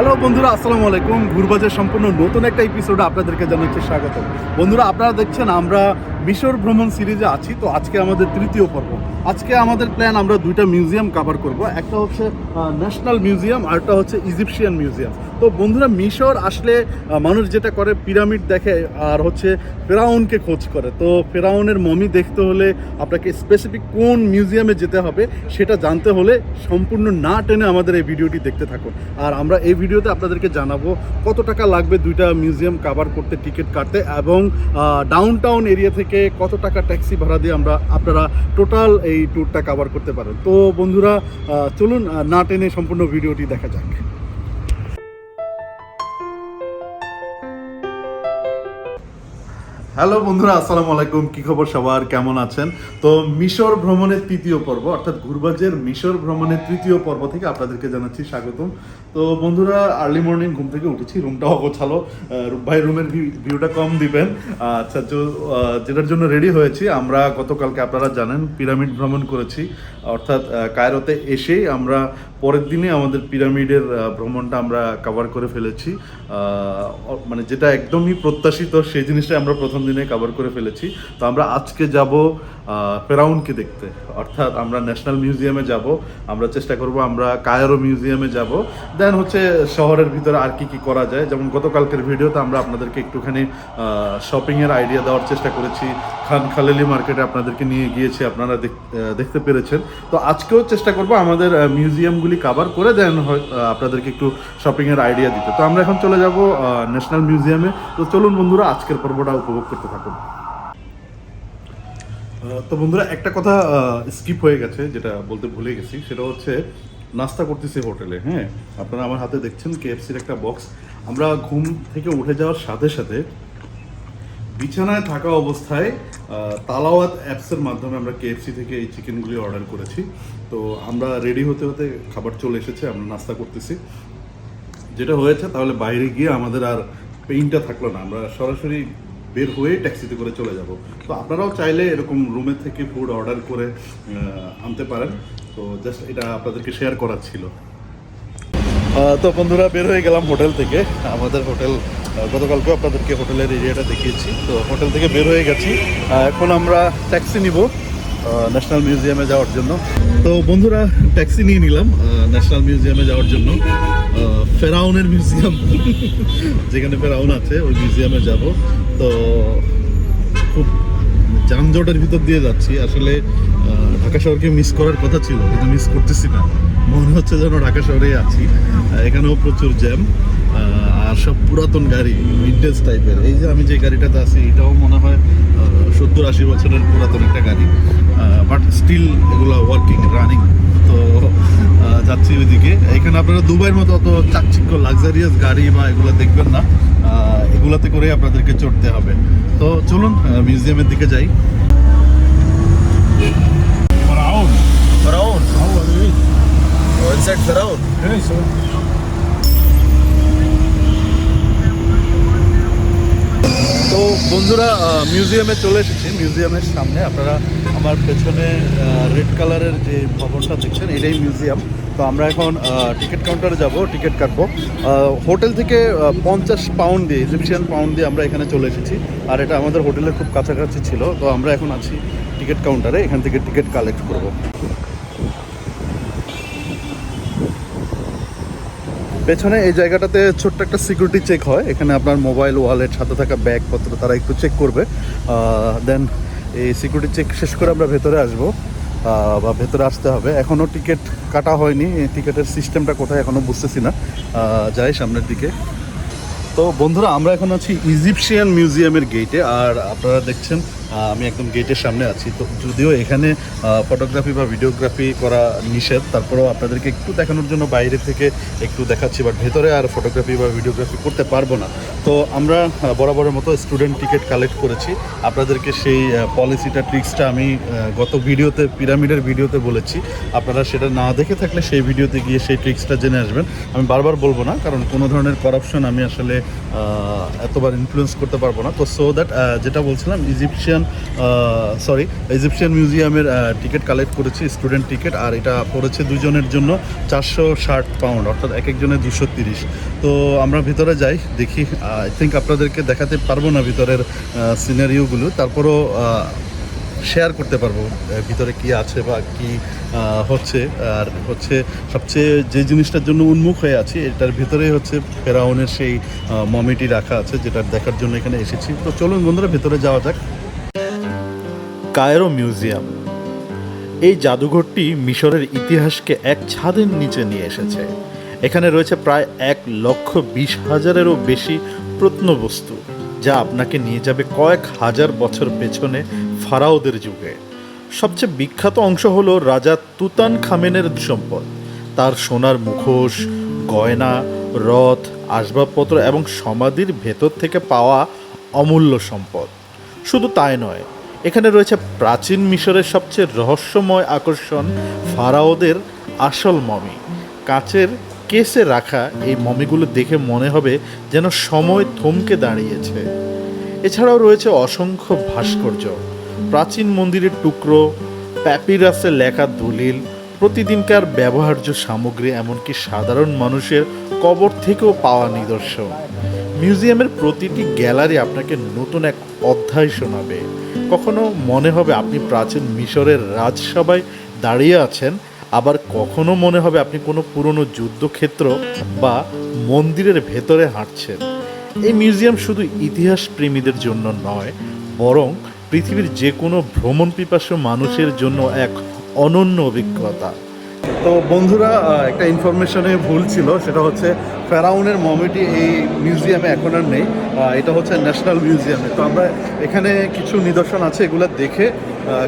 Hello বন্ধুরা, আসসালামু আলাইকুম। ঘুরবাজের সম্পূর্ণ নতুন একটা এপিসোডে আপনাদেরকে জানাচ্ছি স্বাগত বন্ধুরা, আপনারা দেখছেন, আমরা মিশর ভ্রমণ সিরিজে আছি। তো আজকে আমাদের তৃতীয় পর্ব। আজকে আমাদের প্ল্যান আমরা দুইটা মিউজিয়াম কভার করব। একটা হচ্ছে ন্যাশনাল মিউজিয়াম আরটা হচ্ছে ইজিপশিয়ান মিউজিয়াম তো বন্ধুরা, মিশর আসলে মানুষ যেটা করে, পিরামিড দেখে, আর হচ্ছে ফেরাউনকে খোঁজ করে। তো ফেরাউনের মমি দেখতে হলে আপনাকে স্পেসিফিক কোন মিউজিয়ামে যেতে হবে, সেটা জানতে হলে সম্পূর্ণ না টেনে আমাদের এই ভিডিওটি দেখতে থাকুন। আর আমরা এই ভিডিওতে আপনাদেরকে জানাব, কত টাকা লাগবে দুইটা মিউজিয়াম কভার করতে টিকিট কাটতে, এবং ডাউন টাউন এরিয়া থেকে কত টাকা ট্যাক্সি ভাড়া দিয়ে আমরা, আপনারা টোটাল এই ট্যুরটা কভার করতে পারেন। তো বন্ধুরা চলুন না টেনে সম্পূর্ণ ভিডিওটি দেখা যাক। হ্যালো বন্ধুরা আসসালামু আলাইকুম। কি খবর সবার? কেমন আছেন? তো মিশর ভ্রমণের তৃতীয় পর্ব অর্থাৎ ঘুরবাজের মিশর ভ্রমণের তৃতীয় পর্ব থেকে আপনাদেরকে জানাচ্ছি স্বাগতম। তো বন্ধুরা আর্লি মর্নিং ঘুম থেকে উঠেছি রুমটা অগোছালো। আহ, রূপ ভাই রুমের ভিউটা কম দিবেন। আচ্ছা যেটার জন্য রেডি হয়েছি আমরা গতকালকে আপনারা জানেন পিরামিড ভ্রমণ করেছি। অর্থাৎ কায়রোতে এসেই আমরা পরের দিনে আমাদের পিরামিডের ভ্রমণটা আমরা কভার করে ফেলেছি। মানে যেটা একদমই প্রত্যাশিত, সেই জিনিসটা আমরা প্রথম দিনে কভার করে ফেলেছি। তো আমরা আজকে যাব ফেরাউনকে দেখতে। অর্থাৎ আমরা ন্যাশনাল মিউজিয়ামে যাব, আমরা চেষ্টা করব, আমরা কায়রো মিউজিয়ামে যাব। দেন হচ্ছে শহরের ভিতরে আর কি কি করা যায়। যেমন গতকালকের ভিডিওতে আমরা আপনাদেরকে একটুখানি শপিংয়ের আইডিয়া দেওয়ার চেষ্টা করেছি। খান খালেলি মার্কেটে আপনাদেরকে নিয়ে গিয়েছি, আপনারা দেখ- দেখতে পেরেছেন। তো আজকেও চেষ্টা করব আমাদের মিউজিয়ামগুলি কভার করে দেন আপনাদেরকে একটু শপিংয়ের আইডিয়া দিতে। তো আমরা এখন চলে যাব ন্যাশনাল মিউজিয়ামে। তো চলুন বন্ধুরা, আজকের পর্বটা উপভোগ করতে থাকুন। তো বন্ধুরা, একটা কথা স্কিপ হয়ে গেছে, যেটা বলতে ভুলে গেছি, সেটা হচ্ছে নাস্তা করতেছি হোটেলে হ্যাঁ? আপনারা আমার হাতে দেখছেন কেএফসির একটা বক্স আমরা ঘুম থেকে উঠে যাওয়ার সাথে সাথে বিছানায় থাকা অবস্থায় তালাওয়াত অ্যাপসের মাধ্যমে আমরা কেএফসি থেকে এই চিকেনগুলি অর্ডার করেছি। তো আমরা রেডি হতে হতে খাবার চলে এসেছে, আমরা নাস্তা করতেছি। যেটা হয়েছে, তাহলে বাইরে গিয়ে আমাদের আর পেইনটা থাকল না। আমরা সরাসরি বের হয়ে ট্যাক্সিতে করে চলে যাব। তো আপনারাও চাইলে এরকম রুমে থেকে ফুড অর্ডার করে আনতে পারেন। তো জাস্ট এটা আপনাদেরকে শেয়ার করার ছিল। তো বন্ধুরা বের হয়ে গেলাম হোটেল থেকে। আমাদের হোটেল আহ, গতকালকেও আপনাদেরকে হোটেলের এরিয়াটা দেখিয়েছি। তো হোটেল থেকে বের হয়ে গেছি। এখন আমরা ট্যাক্সি নিব ন্যাশনাল মিউজিয়ামে যাওয়ার জন্য। তো বন্ধুরা ট্যাক্সি নিয়ে নিলাম ন্যাশনাল মিউজিয়ামে যাওয়ার জন্য। ফেরাউনের মিউজিয়াম যেখানে ফেরাউন আছে ওই মিউজিয়ামে যাব। তো খুব যানজটের ভিতর দিয়ে যাচ্ছি। আসলে ঢাকা শহরকে মিস করার কথা ছিল, কিন্তু মিস করতেছি না। মনে হচ্ছে যেন ঢাকা শহরেই আছি। এখানেও প্রচুর জ্যাম আর সব পুরাতন গাড়ি ভিন্টেজ টাইপের এই যে আমি যে গাড়িটাতে আছি, এটাও মনে হয় সত্তর আশি বছরের পুরাতন একটা গাড়ি। বাট স্টিল এগুলো ওয়ার্কিং রানিং তো যাচ্ছি ওইদিকে। এখানে আপনারা দুবাইয়ের মতো অত চাকচিক্য লাক্সারিয়াস গাড়ি বা এগুলো দেখবেন না। এগুলাতে করে আপনাদেরকে চড়তে হবে। তো চলুন মিউজিয়ামের দিকে যাই। ফরাউন ফরাউন ফরাউন বন্ধুরা মিউজিয়ামে চলে এসেছি। মিউজিয়ামের সামনে আপনারা আমার পেছনে রেড কালারের যে ভবনটা দেখছেন, এটাই মিউজিয়াম তো আমরা এখন টিকিট কাউন্টারে যাব টিকিট কাটবো। হোটেল থেকে পঞ্চাশ পাউন্ড দিয়ে ইজিপশিয়ান পাউন্ড দিয়ে আমরা এখানে চলে এসেছি। আর এটা আমাদের হোটেলের খুব কাছাকাছি ছিল। তো আমরা এখন আছি টিকিট কাউন্টারে এখান থেকে টিকিট কালেক্ট করব। পেছনে এই জায়গাটাতে ছোট্ট একটা সিকিউরিটি চেক হয়। এখানে আপনার মোবাইল ওয়ালেট সাথে থাকা ব্যাগপত্র তারা একটু চেক করবে। দেন এই সিকিউরিটি চেক শেষ করে আমরা ভেতরে আসব বা ভেতরে আসতে হবে। এখনও টিকিট কাটা হয়নি। টিকিটের সিস্টেমটা কোথায় এখনও বুঝতেছি না। যাই সামনের দিকে। তো বন্ধুরা, আমরা এখন আছি ইজিপশিয়ান মিউজিয়ামের গেটে আর আপনারা দেখছেন আমি একদম গেটের সামনে আছি। তো যদিও এখানে ফটোগ্রাফি বা ভিডিওগ্রাফি করা নিষেধ, তারপরেও আপনাদেরকে একটু দেখানোর জন্য বাইরে থেকে একটু দেখাচ্ছি বাট ভেতরে আর ফটোগ্রাফি বা ভিডিওগ্রাফি করতে পারব না। তো আমরা বরাবরের মতো স্টুডেন্ট টিকিট কালেক্ট করেছি। আপনাদেরকে সেই পলিসিটা ট্রিক্সটা আমি গত ভিডিওতে পিরামিডের ভিডিওতে বলেছি। আপনারা সেটা না দেখে থাকলে সেই ভিডিওতে গিয়ে সেই ট্রিক্সটা জেনে আসবেন। আমি বারবার বলব না, কারণ কোনো ধরনের করাপশন আমি আসলে এতবার ইনফ্লুয়েন্স করতে পারব না। তো সো দ্যাট যেটা বলছিলাম ইজিপশিয়ান ইজিপশিয়ান সরি ইজিপশিয়ান মিউজিয়ামের টিকিট কালেক্ট করেছি স্টুডেন্ট টিকিট আর এটা পড়েছে দুজনের জন্য চারশো ষাট পাউন্ড অর্থাৎ এক একজনের দুশো তিরিশ। তো আমরা ভিতরে যাই, দেখি আই থিঙ্ক আপনাদেরকে দেখাতে পারব না ভিতরের সিনারিওগুলো তারপরও শেয়ার করতে পারব ভিতরে কি আছে বা কি হচ্ছে। আর হচ্ছে সবচেয়ে যে জিনিসটার জন্য উন্মুখ হয়ে আছি, এটার ভিতরেই হচ্ছে ফেরাউনের সেই মমিটি রাখা আছে, যেটা দেখার জন্য এখানে এসেছি। তো চলুন বন্ধুরা, ভিতরে যাওয়া যাক। Cairo museum. এই জাদুঘরটি মিশরের ইতিহাসকে এক ছাদের নিচে নিয়ে এসেছে। এখানে রয়েছে প্রায় এক লক্ষ বিশ হাজারেরও বেশি প্রত্নবস্তু, যা আপনাকে নিয়ে যাবে কয়েক হাজার বছর পেছনে ফারাওদের যুগে। সবচেয়ে বিখ্যাত অংশ হলো রাজা তুতান খামেনের সম্পদ। তার সোনার মুখোশ, গয়না, রথ, আসবাবপত্র এবং সমাধির ভেতর থেকে পাওয়া অমূল্য সম্পদ। শুধু তাই নয় এখানে রয়েছে প্রাচীন মিশরের সবচেয়ে রহস্যময় আকর্ষণ ফারাওদের আসল মমি। কাচের কেসে রাখা এই মমিগুলো দেখে মনে হবে যেন সময় থমকে দাঁড়িয়েছে। এছাড়াও রয়েছে অসংখ্য ভাস্কর্য। প্রাচীন মন্দিরের টুকরো, প্যাপিরাসে লেখা দলিল, প্রতিদিনকার ব্যবহার্য সামগ্রী, এমনকি সাধারণ মানুষের কবর থেকেও পাওয়া নিদর্শন। মিউজিয়ামের প্রতিটি গ্যালারি আপনাকে নতুন এক অধ্যায় শোনাবে। কখনো মনে হবে আপনি প্রাচীন মিশরের রাজসভায় দাঁড়িয়ে আছেন, আবার কখনো মনে হবে আপনি কোনো পুরনো যুদ্ধক্ষেত্র বা মন্দিরের ভেতরে হাঁটছেন। এই মিউজিয়াম শুধু ইতিহাস প্রেমীদের জন্য নয়, বরং পৃথিবীর যে কোনো ভ্রমণ পিপাসু মানুষের জন্য এক অনন্য অভিজ্ঞতা। তো বন্ধুরা একটা ইনফরমেশনে ভুল ছিল, সেটা হচ্ছে ফেরাউনের মমিটি এই মিউজিয়ামে এখন আর নেই। এটা হচ্ছে ন্যাশনাল মিউজিয়ামে তো আমরা এখানে কিছু নিদর্শন আছে, এগুলো দেখে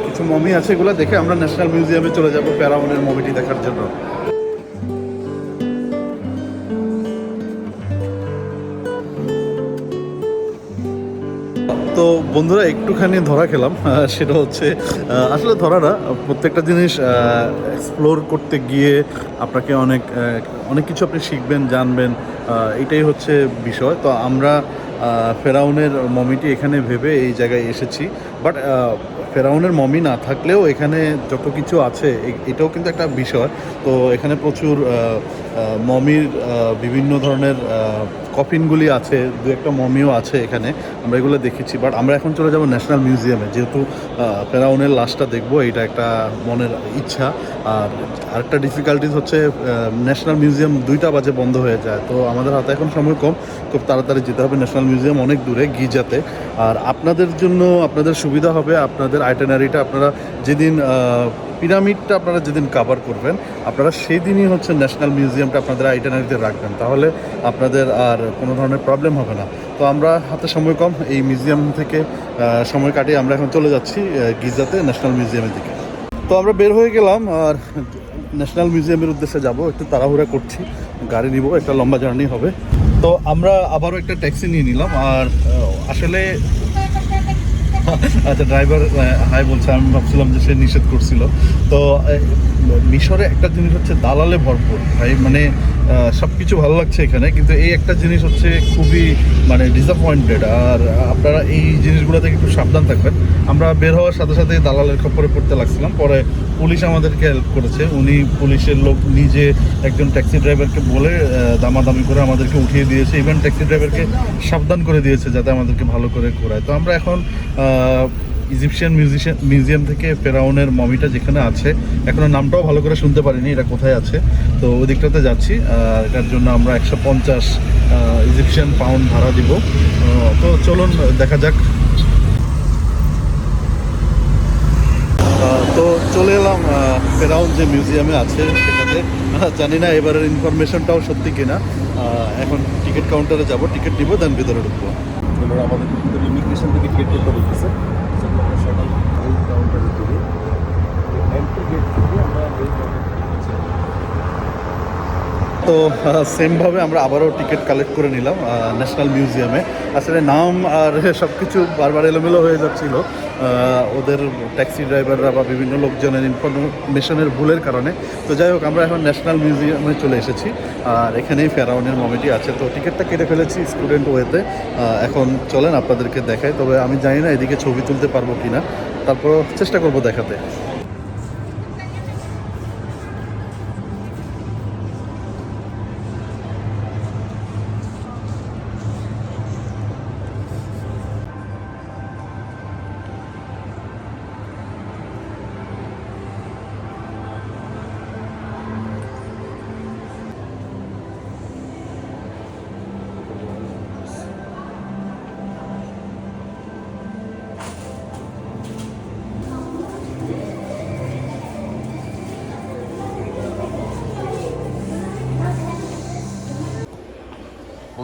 কিছু মমি আছে, এগুলো দেখে আমরা ন্যাশনাল মিউজিয়ামে চলে যাব ফেরাউনের মমিটি দেখার জন্য। তো বন্ধুরা, একটুখানি ধরা খেলাম। সেটা হচ্ছে আসলে ধরা না, প্রত্যেকটা জিনিস এক্সপ্লোর করতে গিয়ে আপনাকে অনেক অনেক কিছু আপনি শিখবেন, জানবেন এটাই হচ্ছে বিষয়। তো আমরা ফেরাউনের মমিটি এখানে ভেবে এই জায়গায় এসেছি। বাট ফেরাউনের মমি না থাকলেও এখানে যত কিছু আছে এটাও কিন্তু একটা বিষয়। তো এখানে প্রচুর মমির বিভিন্ন ধরনের কফিনগুলি আছে দু একটা মমিও আছে এখানে আমরা এগুলো দেখেছি বাট আমরা এখন চলে যাব ন্যাশনাল মিউজিয়ামে যেহেতু আহ, ফেরাউনের লাশটা দেখব এটা একটা মনের ইচ্ছা আর আরেকটা ডিফিকাল্টিস হচ্ছে ন্যাশনাল মিউজিয়াম দুইটা বাজে বন্ধ হয়ে যায় তো আমাদের হাতে এখন সময় কম খুব তাড়াতাড়ি যেতে হবে ন্যাশনাল মিউজিয়াম অনেক দূরে গিজাতে আর আপনাদের জন্য আপনাদের সুবিধা হবে আপনাদের আইটেনারিটা আপনারা যেদিন পিরামিডটা আপনারা যেদিন কাভার করবেন, আপনারা সেই দিনই হচ্ছে ন্যাশনাল মিউজিয়ামটা আপনাদের আইটেনারিতে রাখবেন। তাহলে আপনাদের আর কোনো ধরনের প্রবলেম হবে না। তো আমরা হাতে সময় কম, এই মিউজিয়াম থেকে সময় কাটিয়ে আমরা এখন চলে যাচ্ছি গিজাতে ন্যাশনাল মিউজিয়ামের দিকে। তো আমরা বের হয়ে গেলাম আর ন্যাশনাল মিউজিয়ামের উদ্দেশ্যে যাব, একটু তাড়াহুড়া করছি, গাড়ি নিব, একটা লম্বা জার্নি হবে। তো আমরা আবারও একটা ট্যাক্সি নিয়ে নিলাম আর আসলে আচ্ছা ড্রাইভার হাই বলছে, আমি ভাবছিলাম যে সে নিষেধ করছিল। তো মিশরে একটা জিনিস হচ্ছে দালালে ভরপুর, ভাই মানে সব কিছু ভালো লাগছে এখানে, কিন্তু এই একটা জিনিস হচ্ছে খুবই মানে ডিসঅ্যাপয়েন্টেড আর আপনারা এই জিনিসগুলো থেকে একটু সাবধান থাকবেন। আমরা বের হওয়ার সাথে সাথে দালালের খপ্পরে পড়তে লাগছিলাম। পরে পুলিশ আমাদেরকে হেল্প করেছে। উনি পুলিশের লোক নিজে একজন ট্যাক্সি ড্রাইভারকে বলে দামাদামি করে আমাদেরকে উঠিয়ে দিয়েছে। ইভেন ট্যাক্সি ড্রাইভারকে সাবধান করে দিয়েছে, যাতে আমাদেরকে ভালো করে ঘোরায়। তো আমরা এখন ইজিপশিয়ান মিউজিশিয়ান মিউজিয়াম থেকে ফেরাউনের মমিটা যেখানে আছে, এখনও নামটাও ভালো করে শুনতে পারিনি, এটা কোথায় আছে। তো ওই দিকটাতে যাচ্ছি, আর এটার জন্য আমরা একশো পঞ্চাশ ইজিপশিয়ান পাউন্ড ভাড়া দিব। তো চলুন, দেখা যাক। তো চলে এলাম ফেরাউন যে মিউজিয়ামে আছে সেটাতে জানি না এবারের ইনফরমেশনটাও সত্যি কিনা। এখন টিকিট কাউন্টারে যাব টিকিট নিব দেন ভিতরে ঢুকবো। এবার আমাদের ভিতরে ইমিগ্রেশন থেকে গেট করতে বলতেছে। সকাল কাউন্টারে গেট থেকে আমরা তো সেমভাবে আমরা আবারও টিকিট কালেক্ট করে নিলাম ন্যাশনাল মিউজিয়ামে আসলে নাম আর সব কিছু বারবার এলোমেলো হয়ে যাচ্ছিল। ওদের ট্যাক্সি ড্রাইভাররা বা বিভিন্ন লোকজনের ইনফরমেশনের ভুলের কারণে। তো যাই হোক, আমরা এখন ন্যাশনাল মিউজিয়ামে চলে এসেছি। আর এখানেই ফেরাউনের মমিটি আছে। তো টিকিটটা কেটে ফেলেছি স্টুডেন্ট ওয়েতে এখন চলেন আপনাদেরকে দেখাই। তবে আমি জানি না এদিকে ছবি তুলতে পারব কিনা। তারপর চেষ্টা করব দেখাতে।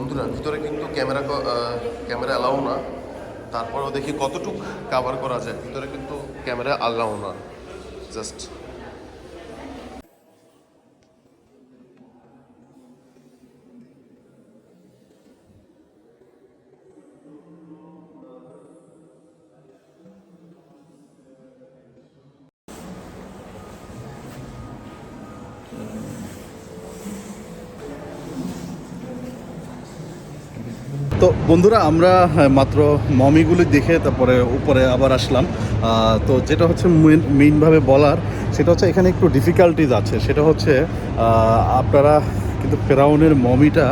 বন্ধুরা, ভিতরে কিন্তু ক্যামেরা ক্যামেরা অ্যালাউ না। তারপরেও দেখি কতটুক কাভার করা যায়। ভিতরে কিন্তু ক্যামেরা অ্যালাউ না। জাস্ট তো বন্ধুরা আমরা হ্যাঁ, মাত্র মমিগুলি দেখে তারপরে উপরে আবার আসলাম। তো যেটা হচ্ছে মেইনভাবে বলার সেটা হচ্ছে এখানে একটু ডিফিকাল্টিজ আছে। সেটা হচ্ছে আপনারা কিন্তু ফেরাউনের মমিটা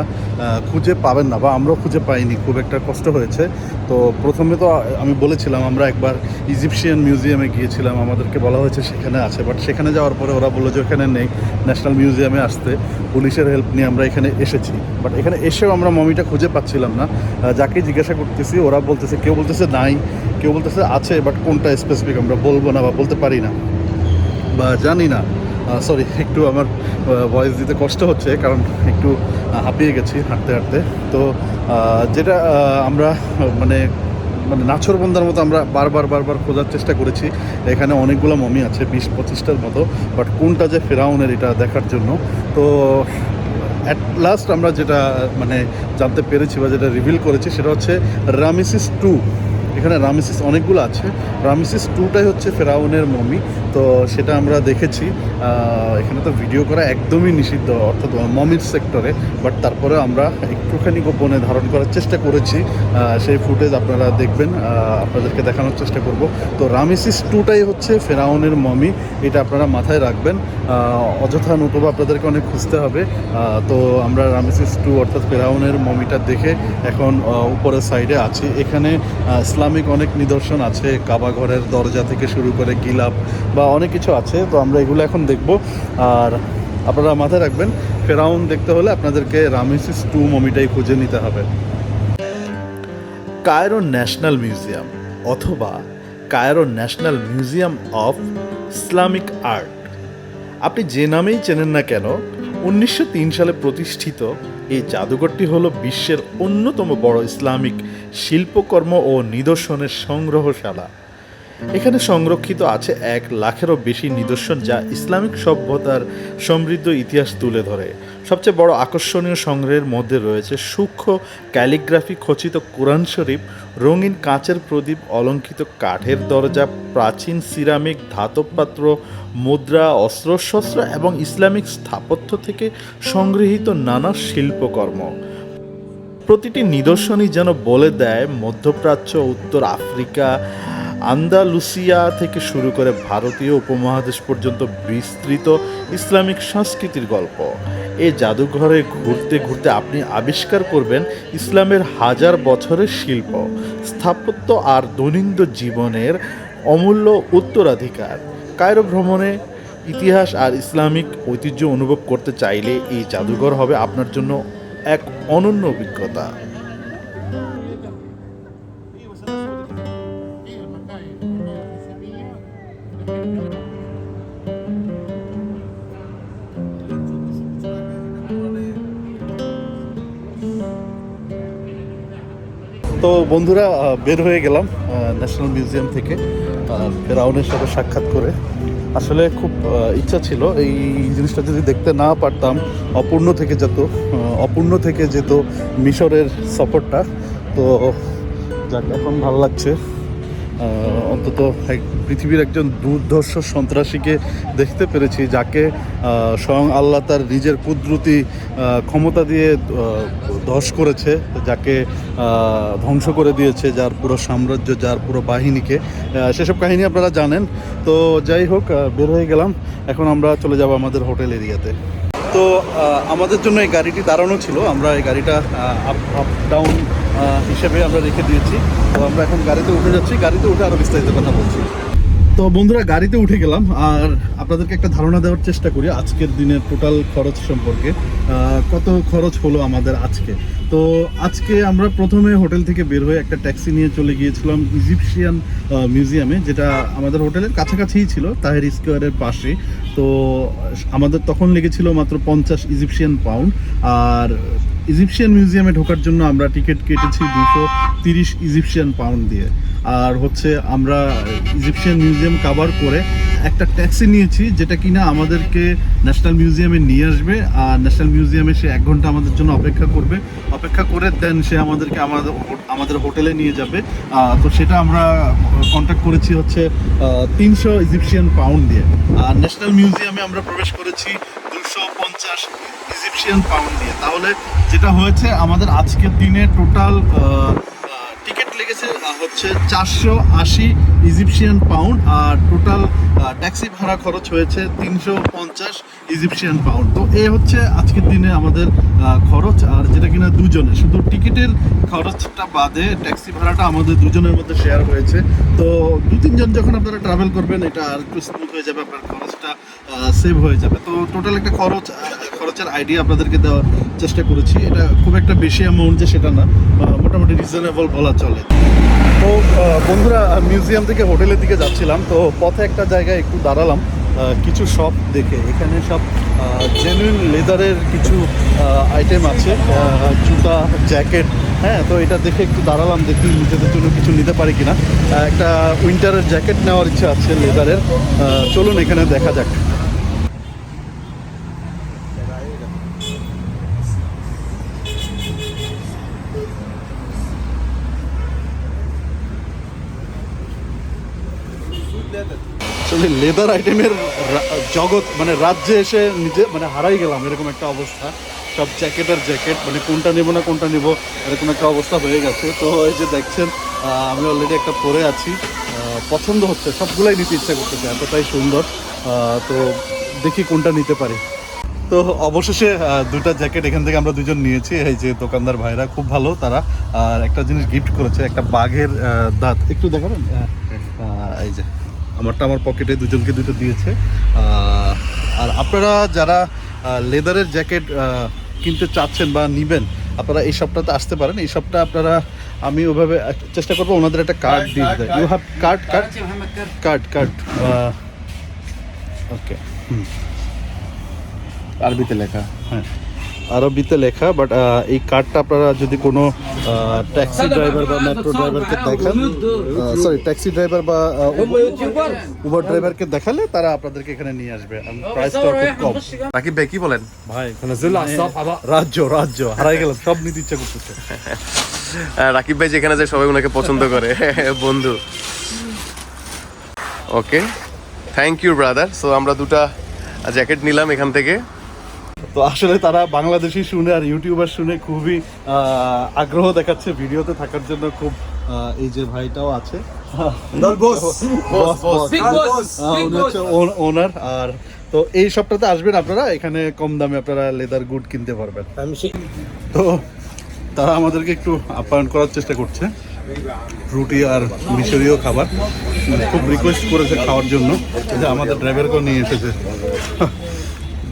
খুঁজে পাবেন না বা আমরাও খুঁজে পাইনি খুব একটা কষ্ট হয়েছে। তো প্রথমে তো আমি বলেছিলাম, আমরা একবার ইজিপশিয়ান মিউজিয়ামে গিয়েছিলাম, আমাদেরকে বলা হয়েছে সেখানে আছে বাট সেখানে যাওয়ার পরে ওরা বলল যে ওখানে নেই ন্যাশনাল মিউজিয়ামে আসতে, পুলিশের হেল্প নিয়ে আমরা এখানে এসেছি। বাট এখানে এসেও আমরা মমিটা খুঁজে পাচ্ছিলাম না। যাকে জিজ্ঞাসা করতেছি, ওরা বলতেছে, কেউ বলতেছে নাই, কেউ বলতেছে আছে বাট কোনটা স্পেসিফিক আমরা বলব না বা বলতে পারি না। বা জানি না। সরি একটু আমার ভয়েস দিতে কষ্ট হচ্ছে, কারণ একটু হাঁপিয়ে গেছি হাঁটতে হাঁটতে। তো যেটা আমরা মানে মানে নাছর বন্ধার মতো আমরা বারবার বারবার খোঁজার চেষ্টা করেছি। এখানে অনেকগুলো মমি আছে, বিশ পঁচিশটার মতো, বাট কোনটা যে ফেরাউনের এটা দেখার জন্য। তো অ্যাট লাস্ট আমরা যেটা মানে জানতে পেরেছি বা যেটা রিভিল করেছি সেটা হচ্ছে রামিসিস টু এখানে রামিসিস অনেকগুলো আছে। রামিসিস টুটাই হচ্ছে ফেরাউনের মমি। তো সেটা আমরা দেখেছি। এখানে তো ভিডিও করা একদমই নিষিদ্ধ অর্থাৎ মমির সেক্টরে বাট তারপরে আমরা একটুখানি গোপনে ধারণ করার চেষ্টা করেছি। সেই ফুটেজ আপনারা দেখবেন আপনাদেরকে দেখানোর চেষ্টা করব। তো রামিসিস টুটাই হচ্ছে ফেরাউনের মমি। এটা আপনারা মাথায় রাখবেন। অযথা নতুবা আপনাদেরকে অনেক খুঁজতে হবে। তো আমরা রামিসিস টু অর্থাৎ ফেরাউনের মমিটা দেখে এখন উপরের সাইডে আছি। এখানে আহ, ইসলামিক অনেক নিদর্শন আছে কাবা ঘরের দরজা থেকে শুরু করে গিলাপ বা অনেক কিছু আছে, তো আমরা এগুলো এখন দেখব। আর আপনারা মাথায় রাখবেন, ফেরাউন দেখতে হলে আপনাদেরকে রামিসিস টু মমিটাই খুঁজে নিতে হবে। কায়রো ন্যাশনাল মিউজিয়াম অথবা Cairo National Museum of Islamic Art. আপনি যে নামেই চেনেন না কেন উনিশশো তিন সালে প্রতিষ্ঠিত এই জাদুঘরটি হলো বিশ্বের অন্যতম বড় ইসলামিক শিল্পকর্ম ও নিদর্শনের সংগ্রহশালা। এখানে সংরক্ষিত আছে এক লাখেরও বেশি নিদর্শন যা ইসলামিক সভ্যতার সমৃদ্ধ ইতিহাস তুলে ধরে। সবচেয়ে বড় আকর্ষণীয় সংগ্রহের মধ্যে রয়েছে সূক্ষ্ম ক্যালিগ্রাফি খচিত কোরআন শরীফ, রঙিন কাঁচের প্রদীপ অলঙ্কৃত কাঠের দরজা, প্রাচীন সিরামিক ধাতব পাত্র মুদ্রা, অস্ত্রশস্ত্র এবং ইসলামিক স্থাপত্য থেকে সংগৃহীত নানা শিল্পকর্ম। প্রতিটি নিদর্শনই যেন বলে দেয় মধ্যপ্রাচ্য, উত্তর আফ্রিকা আন্দালুসিয়া থেকে শুরু করে ভারতীয় উপমহাদেশ পর্যন্ত বিস্তৃত ইসলামিক সংস্কৃতির গল্প। এই জাদুঘরে ঘুরতে ঘুরতে আপনি আবিষ্কার করবেন ইসলামের হাজার বছরের শিল্প, স্থাপত্য আর দৈনন্দিন জীবনের অমূল্য উত্তরাধিকার। কায়রো ভ্রমণে ইতিহাস আর ইসলামিক ঐতিহ্য অনুভব করতে চাইলে এই জাদুঘর হবে আপনার জন্য এক অনন্য অভিজ্ঞতা। তো বন্ধুরা বের হয়ে গেলাম ন্যাশনাল মিউজিয়াম থেকে রাউনের ফেরাউনের সাথে সাক্ষাৎ করে। আসলে খুব ইচ্ছা ছিল, এই জিনিসটা যদি দেখতে না পারতাম, অপূর্ণ থেকে যেত অপূর্ণ থেকে যেত মিশরের সফরটা। তো যাক, এখন ভালো লাগছে। অন্তত এক- পৃথিবীর একজন দুর্ধর্ষ সন্ত্রাসীকে দেখতে পেরেছি, যাকে স্বয়ং আল্লাহ তার নিজের কুদরতি ক্ষমতা দিয়ে ধস করেছে, যাকে ধ্বংস করে দিয়েছে যার পুরো সাম্রাজ্য, যার পুরো বাহিনীকে। সেসব কাহিনী আপনারা জানেন। তো যাই হোক বের হয়ে গেলাম। এখন আমরা চলে যাব আমাদের হোটেল এরিয়াতে। তো আমাদের জন্য এই গাড়িটি দাঁড়ানো ছিল। আমরা এই গাড়িটা আপ আপ ডাউন হিসেবে আমরা রেখে দিয়েছি। তো আমরা এখন গাড়িতে উঠে যাচ্ছি। গাড়িতে উঠে আরও বিস্তারিত কথা বলছি। তো বন্ধুরা, গাড়িতে উঠে গেলাম। আর আপনাদেরকে একটা ধারণা দেওয়ার চেষ্টা করি আজকের দিনের টোটাল খরচ সম্পর্কে। কত খরচ হলো আমাদের আজকে? তো আজকে আমরা প্রথমে হোটেল থেকে বের হয়ে একটা ট্যাক্সি নিয়ে চলে গিয়েছিলাম ইজিপশিয়ান মিউজিয়ামে, যেটা আমাদের হোটেলের কাছাকাছিই ছিল, তাহের স্কোয়ারের পাশে। তো আমাদের তখন লেগেছিল মাত্র পঞ্চাশ ইজিপশিয়ান পাউন্ড। আর ইজিপশিয়ান মিউজিয়ামে ঢোকার জন্য আমরা টিকিট কেটেছি দুশো তিরিশ ইজিপশিয়ান পাউন্ড দিয়ে। আর হচ্ছে আমরা ইজিপশিয়ান মিউজিয়াম কাভার করে একটা ট্যাক্সি নিয়েছি, যেটা কিনা আমাদেরকে ন্যাশনাল মিউজিয়ামে নিয়ে আসবে আর ন্যাশনাল মিউজিয়ামে সে এক ঘণ্টা আমাদের জন্য অপেক্ষা করবে। অপেক্ষা করে দেন সে আমাদেরকে আমাদের আমাদের হোটেলে নিয়ে যাবে। তো সেটা আমরা কন্ট্যাক্ট করেছি হচ্ছে তিনশো ইজিপশিয়ান পাউন্ড দিয়ে। আর ন্যাশনাল মিউজিয়ামে আমরা প্রবেশ করেছি দুশো পঞ্চাশ ইজিপশিয়ান পাউন্ড দিয়ে। তাহলে যেটা হয়েছে, আমাদের আজকের দিনে টোটাল টিকিট লেগেছে হচ্ছে চারশো আশি ইজিপশিয়ান পাউন্ড, আর টোটাল ট্যাক্সি ভাড়া খরচ হয়েছে তিনশো পঞ্চাশ ইজিপশিয়ান পাউন্ড। তো এ হচ্ছে আজকের দিনে আমাদের খরচ, আর যেটা কিনা দুজনে শুধু টিকিটের খরচটা বাদে ট্যাক্সি ভাড়াটা আমাদের দুজনের মধ্যে শেয়ার হয়েছে। তো দু তিনজন যখন আপনারা ট্রাভেল করবেন, এটা আর একটু স্মুথ হয়ে যাবে, আপনার খরচটা সেভ হয়ে যাবে। তো টোটাল একটা খরচ খরচের আইডিয়া আপনাদেরকে দেওয়ার চেষ্টা করেছি। এটা খুব একটা বেশি অ্যামাউন্ট যে সেটা না মোটামুটি রিজনেবল বলা চলে। তো বন্ধুরা মিউজিয়াম থেকে হোটেলের দিকে যাচ্ছিলাম, তো পথে একটা জায়গায় একটু দাঁড়ালাম কিছু শপ দেখে। এখানে সব জেনুইন লেদারের কিছু আইটেম আছে জুতা জ্যাকেট হ্যাঁ তো এটা দেখে একটু দাঁড়ালাম, দেখি নিজেদের জন্য কিছু নিতে পারি কিনা। একটা উইন্টারের জ্যাকেট নেওয়ার ইচ্ছা আছে লেদারের চলুন এখানে দেখা যাক। আসলে লেদার আইটেমের জগৎ মানে রাজ্যে এসে নিজে মানে হারাই গেলাম এরকম একটা অবস্থা। সব জ্যাকেট আর জ্যাকেট মানে কোনটা নেব না কোনটা নেব এরকম একটা অবস্থা হয়ে গেছে। তো এই যে দেখছেন আমি অলরেডি একটা পরে আছি। পছন্দ হচ্ছে সবগুলাই নিতে ইচ্ছা করতেছে এতটাই সুন্দর। তো দেখি কোনটা নিতে পারি। তো অবশেষে দুটা জ্যাকেট এখান থেকে আমরা দুজন নিয়েছি। এই যে দোকানদার ভাইরা খুব ভালো তারা। আর একটা জিনিস গিফট করেছে একটা বাঘের দাঁত। একটু দেখাবেন? আহ, এই যে। আমারটা আমার পকেটে দুজনকে দুটো দিয়েছে। আর আপনারা যারা লেদারের জ্যাকেট কিনতে চাচ্ছেন বা নিবেন আপনারা এই সপ্তাহতে আসতে পারেন। এই সপ্তাহে আপনারা আমি ওভাবে চেষ্টা করব ওনাদের একটা কার্ড দিয়ে দেয় you have card card card card okay আরবিতে লেখা হ্যাঁ। আরবিতে লেখা বাট এই কার্ডটা আপনারা যদি কোনো ট্যাক্সি ড্রাইভার বা মেট্রো ড্রাইভারকে দেখান সরি ট্যাক্সি ড্রাইভার বা উবার ড্রাইভারকে দেখালে তারা আপনাদেরকে এখানে নিয়ে আসবে। প্রাইসটা খুব কম। বাকি বেকি বলেন? ভাই রাজ্য রাজ্য হারাই গেলাম সব নিতে ইচ্ছা করতেছে। রাকিব ভাই যেখানে যায় সবাই ওনাকে পছন্দ করে। বন্ধু। Okay thank you brother so আমরা দুটা জ্যাকেট নিলাম এখান থেকে। তো আসলে তারা বাংলাদেশি শুনে আর ইউটিউবার শুনে খুবই আগ্রহ দেখাচ্ছে ভিডিওতে থাকার জন্য খুব এই যে ভাইটাও আছে। ওনার আর তো এই সপ্তাহে আসবেন আপনারা এখানে কম দামে আপনারা লেদার গুড কিনতে পারবেন। তো তারা আমাদেরকে একটু আপ্যায়ন করার চেষ্টা করছে রুটি আর মিশরীয় খাবার। খুব রিকোয়েস্ট করেছে খাওয়ার জন্য যে আমাদের ড্রাইভারকেও নিয়ে এসেছে।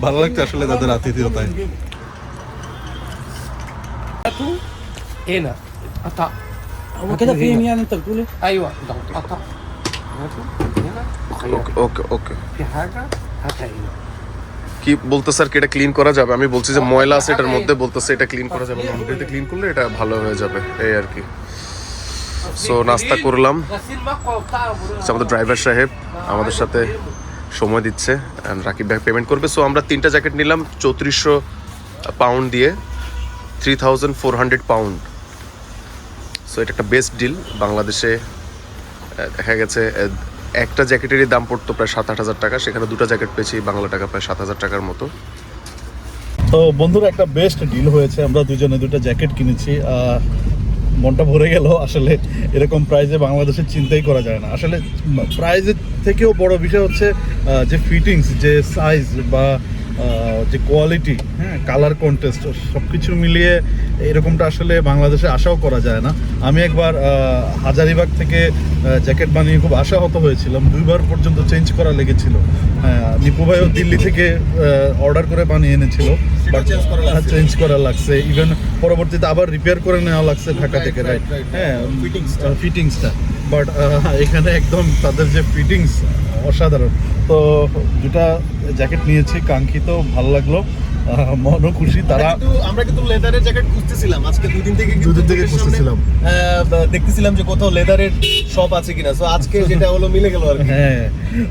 ভালো লাগছে আসলে তাদের আতিথেয়তায় هنا قطع هو كده فين يعني انت بتقول ايه؟ ايوه ضغط قطع هاته هنا ওকে ওকে ওকে في حاجه هاتها هنا কি বলতেছে আর কি এটা ক্লিন করা যাবে আমি বলছি যে ময়লা আছে এটার মধ্যে বলতেছে এটা ক্লিন করা যাবে লন্ড্রিতে ক্লিন করলে এটা ভালো হয়ে যাবে এই আর কি সো নাস্তা করলাম আচ্ছা, আমাদের ড্রাইভার সাহেব আমাদের সাথে সময় দিচ্ছে অ্যান্ড রাকিব ভাই পেমেন্ট করবে। সো আমরা তিনটা জ্যাকেট নিলাম, চৌত্রিশশো পাউন্ড দিয়ে three thousand four hundred pound so এটা একটা বেস্ট ডিল বাংলাদেশে দেখা গেছে একটা জ্যাকেটেরই দাম পড়তো প্রায় সাত আট হাজার টাকা, সেখানে দুটো জ্যাকেট পেয়েছি, বাংলা টাকা প্রায় সাত হাজার টাকার মতো। তো বন্ধুরা, একটা বেস্ট ডিল হয়েছে। আমরা দুজনে দুটো জ্যাকেট কিনেছি। মনটা ভরে গেল। আসলে এরকম প্রাইজে বাংলাদেশের চিন্তাই করা যায় না। আসলে প্রাইজের থেকেও বড় বিষয় হচ্ছে যে ফিটিংস যে সাইজ বা যে কোয়ালিটি হ্যাঁ কালার কন্টেস্ট সব কিছু মিলিয়ে এরকমটা আসলে বাংলাদেশে আশাও করা যায় না। আমি একবার হাজারিবাগ থেকে জ্যাকেট বানিয়ে খুব আশাহত হয়েছিলাম। দুইবার পর্যন্ত চেঞ্জ করা লেগেছিল। হ্যাঁ, নিপু ভাইও দিল্লি থেকে অর্ডার করে বানিয়ে এনেছিল। বাট change করা লাগছে। চেঞ্জ করা লাগছে। ইভেন পরবর্তীতে আবার রিপেয়ার করে নেওয়া লাগছে ঢাকা থেকে রাইট হ্যাঁ। ফিটিংসটা বাট এখানে একদম তাদের যে ফিটিংস অসাধারণ। তো দুটা জ্যাকেট নিয়েছি কাঙ্ক্ষিত ভালো লাগল। মনও খুশি তারা আমরা কিন্তু- লেদারের জ্যাকেট খুঁজতেছিলাম। আজকে দুই দিন থেকে দুদিন থেকে খুঁজতেছিলাম। দেখতেছিলাম যে কোথাও লেদারের শপ আছে কিনা। সো আজকে যেটা হলো মিলে গেল আর হ্যাঁ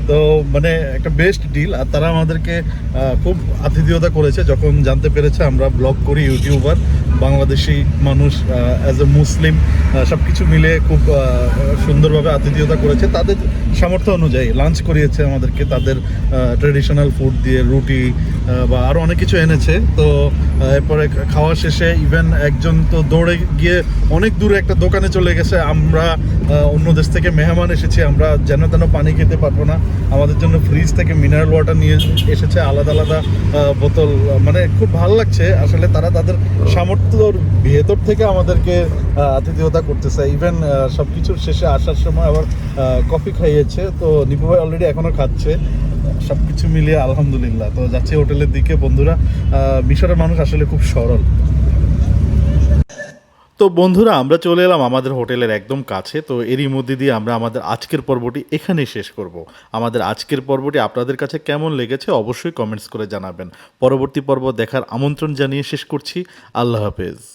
তো মানে একটা বেস্ট ডিল আর তারা আমাদেরকে খুব আতিথেয়তা করেছে। যখন জানতে পেরেছে আমরা ব্লগ করি ইউটিউবার বাংলাদেশি মানুষ অ্যাজ এ মুসলিম সব কিছু মিলে খুব সুন্দরভাবে আতিথেয়তা করেছে। তাদের সামর্থ্য অনুযায়ী লাঞ্চ করিয়েছে আমাদেরকে, তাদের ট্রেডিশনাল ফুড দিয়ে, রুটি বা আরও অনেক কিছু এনেছে। তো এরপরে খাওয়া শেষে ইভেন একজন তো দৌড়ে গিয়ে অনেক দূরে একটা দোকানে চলে গেছে। আমরা অন্য দেশ থেকে মেহমান এসেছি, আমরা যেন তেন পানি খেতে পারব না। আমাদের জন্য ফ্রিজ থেকে মিনারেল ওয়াটার নিয়ে এসেছে, আলাদা আলাদা বোতল মানে খুব ভালো লাগছে। আসলে তারা তাদের সামর্থ্যর ভেতর থেকে আমাদেরকে আতিথেয়তা করতেছে। ইভেন সব কিছুর শেষে আসার সময় আবার কফি খাইয়েছে। তো নিপু ভাই অলরেডি এখনও খাচ্ছে। সব কিছু মিলিয়ে আলহামদুলিল্লাহ। তো যাচ্ছে হোটেলের দিকে। বন্ধুরা মিশরের মানুষ আসলে খুব সরল। তো বন্ধুরা, আমরা চলে এলাম আমাদের হোটেলের একদম কাছে। তো এরই মধ্যে দিয়ে আমরা আমাদের আজকের পর্বটি এখানেই শেষ করব। আমাদের আজকের পর্বটি আপনাদের কাছে কেমন লেগেছে অবশ্যই কমেন্টস করে জানাবেন। পরবর্তী পর্ব দেখার আমন্ত্রণ জানিয়ে শেষ করছি। আল্লাহ হাফেজ।